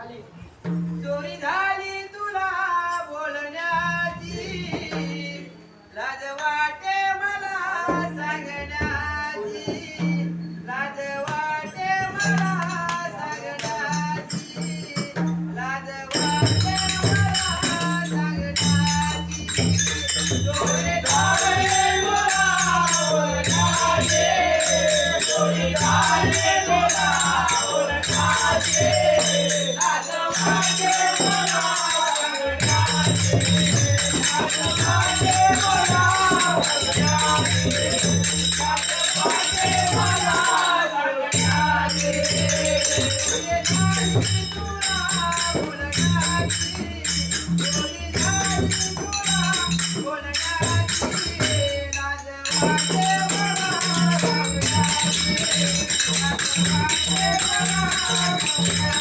কালী। ধা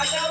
Bye.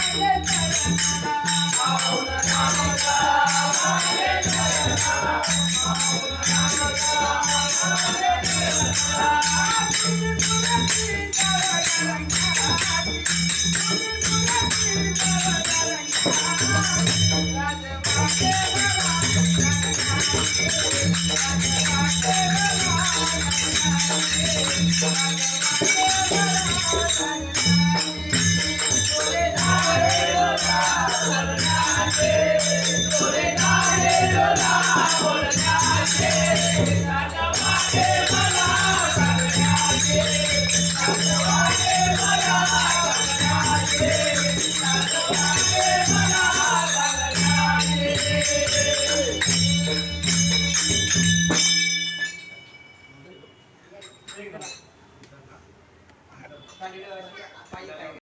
Thank you.